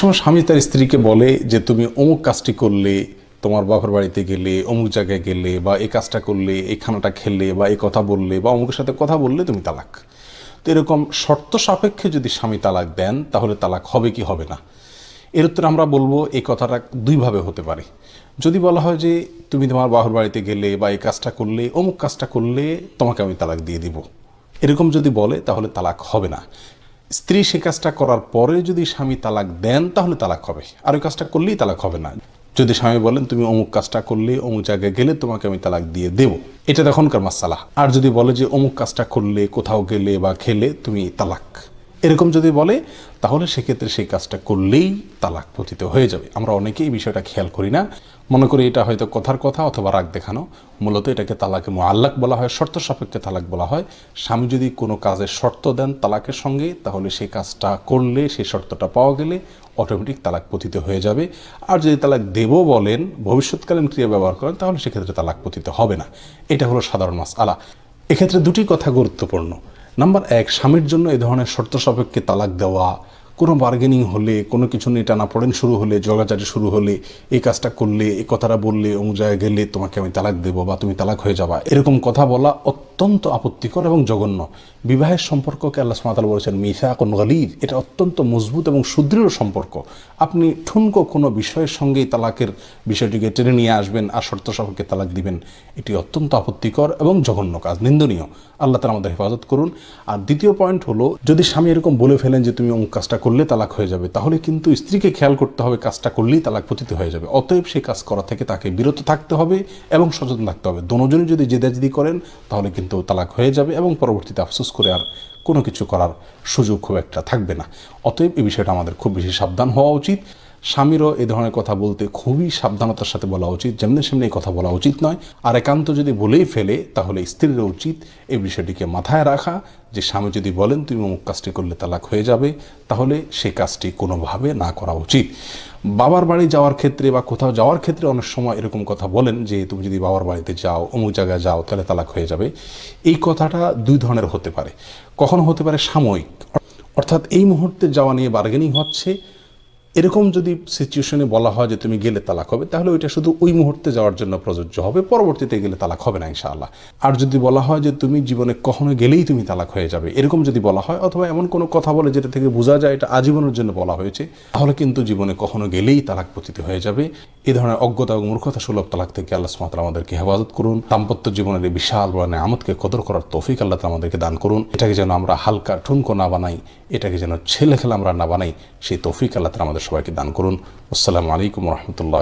সময় স্বামী তার স্ত্রীকে বলে যে, তুমি অমুক কাজটি করলে, তোমার বাবার বাড়িতে গেলে, অমুক জায়গায় গেলে, বা এই কাজটা করলে, এই খানাটা খেললে বা এই কথা বললে, বা অমুকের সাথে কথা বললে তুমি তালাক। তো এরকম শর্ত সাপেক্ষে যদি স্বামী তালাক দেন, তাহলে তালাক হবে কি হবে না? এর উত্তরে আমরা বলব, এই কথাটা দুইভাবে হতে পারে। যদি বলা হয় যে, তুমি তোমার বাবার বাড়িতে গেলে, বা এই কাজটা করলে, অমুক কাজটা করলে, তোমাকে আমি তালাক দিয়ে দিব। এরকম যদি বলে, তাহলে তালাক হবে না। স্ত্রী সে কাজটা করার পরে যদি স্বামী তালাক দেন, তাহলে তালাক হবে। আর ওই কাজটা করলেই তালাক হবে না। যদি স্বামী বলেন, তুমি অমুক কাজটা করলে, অমুক জায়গায় গেলে তোমাকে আমি তালাক দিয়ে দেব। এটা তখনকার মাসালা। আর যদি বলে যে, অমুক কাজটা করলে, কোথাও গেলে বা খেলে তুমি তালাক। এরকম যদি বলে, তাহলে সেক্ষেত্রে সেই কাজটা করলেই তালাক পতিত হয়ে যাবে। আমরা অনেকেই বিষয়টা খেয়াল করি না। মনে করি এটা হয়তো কথার কথা অথবা রাগ দেখানো। মূলত এটাকে তালাকে আল্লাক বলা হয়, শর্ত সাপেক্ষে তালাক বলা হয়। স্বামী যদি কোনো কাজে শর্ত দেন তালাকের সঙ্গে, তাহলে সেই কাজটা করলে, সেই শর্তটা পাওয়া গেলে অটোমেটিক তালাক পতিত হয়ে যাবে। আর যদি তালাক দেব বলেন, ভবিষ্যৎকালীন ক্রিয়া ব্যবহার করেন, তাহলে সেক্ষেত্রে তালাক পতিত হবে না। এটা হলো সাধারণ মাস আলা এক্ষেত্রে দুটি কথা গুরুত্বপূর্ণ। নাম্বার এক স্বামীর জন্য এই ধরনের শর্ত সাপেক্ষে তালাক দেওয়া। কোনো বার্গেনিং হলে, কোনো কিছু নিয়ে টানা পড়েন শুরু হলে জগাচাটি শুরু হলে, এই কাজটা করলে, এই কথাটা বললে, অমুক জায়গায় গেলে তোমাকে আমি তালাক দেবো বা তুমি তালাক হয়ে যাবা, এরকম কথা বলা অত্যন্ত আপত্তিকর এবং জঘন্য। বিবাহের সম্পর্ককে আল্লাহ সুমাতাল বলেছেন মিসা কোন গালির এটা অত্যন্ত মজবুত এবং সুদৃঢ় সম্পর্ক। আপনি ঠুনকো কোনো বিষয়ের সঙ্গেই তালাকের বিষয়টিকে টেনে নিয়ে আসবেন আর শর্ত সাপেক্ষে তালাক দিবেন। এটি অত্যন্ত আপত্তিকর এবং জঘন্য কাজ, নিন্দনীয়। আল্লাহ তালা আমাদের হেফাজত করুন। আর দ্বিতীয় পয়েন্ট হলো, যদি স্বামী এরকম বলে ফেলেন যে, তুমি অমুক কাজটা করলে তালাক হয়ে যাবে। তাহলে কিন্তু স্ত্রীকে খেয়াল করতে হবে, কাজটা করলেই তালাক পতিত হয়ে যাবে। অতএব সেই কাজ করা থেকে তাকে বিরত থাকতে হবে এবং সচেতন থাকতে হবে। দনোজনই যদি জেদাজেদি করেন, তাহলে কিন্তু তালাক হয়ে যাবে এবং পরবর্তীতে আফসোস করে আর কোনো কিছু করার সুযোগ খুব একটা থাকবে না। অতএব এই বিষয়টা আমাদের খুব বেশি সাবধান হওয়া উচিত। স্বামীরও এই ধরনের কথা বলতে খুবই সাবধানতার সাথে বলা উচিত, যেমনি সেমনি এই কথা বলা উচিত নয়। আর একান্ত যদি বলেই ফেলে, তাহলে স্ত্রীর উচিত এই বিষয়টিকে মাথায় রাখা, যে স্বামী যদি বলেন, তুমি অমুক কাজটি করলে তালাক হয়ে যাবে, তাহলে সে কাজটি কোনোভাবে না করা উচিত। বাবার বাড়ি যাওয়ার ক্ষেত্রে বা কোথাও যাওয়ার ক্ষেত্রে অনেক সময় এরকম কথা বলেন, যে তুমি যদি বাবার বাড়িতে যাও, অমুক জায়গায় যাও, তাহলে তালাক হয়ে যাবে। এই কথাটা দুই ধরনের হতে পারে। কখনো হতে পারে সাময়িক। অর্থাৎ এই মুহূর্তে যাওয়া নিয়ে বার্গেনিং হচ্ছে এরকম যদি সিচুয়েশনে বলা হয় যে তুমি গেলে তালাক হবে, তাহলে ওইটা শুধু ওই মুহূর্তে যাওয়ার জন্য প্রযোজ্য হবে, পরবর্তীতে গেলে তালাক হবে না ইনশাআল্লাহ। আর যদি বলা হয় যে তুমি জীবনে কখনো গেলেই তুমি তালাক হয়ে যাবে, এরকম যদি বলা হয়, অথবা এমন কোনো কথা বলে যেটা থেকে বোঝা যায় এটা আজীবনের জন্য বলা হয়েছে, তাহলে কিন্তু জীবনে কখনো গেলেই তালাক পতিত হয়ে যাবে। এই ধরনের অজ্ঞতা এবং মূর্খতা সুলভ তালাক থেকে আল্লাহ সুমাত্রা আমাদেরকে হেফাজত করুন। দাম্পত্য জীবনের এই বিশাল বড় আমদকে কদর করার তৌফিক আল্লাহ আমাদেরকে দান করুন। এটাকে যেন আমরা হালকা ঠুনকো না বানাই, এটাকে যেন ছেলে খেলা আমরা না বানাই, সেই তৌফিক আল্লাহ আমাদের সবাইকে দান করুন আসসালামু আলাইকুম রহমতুল্লাহ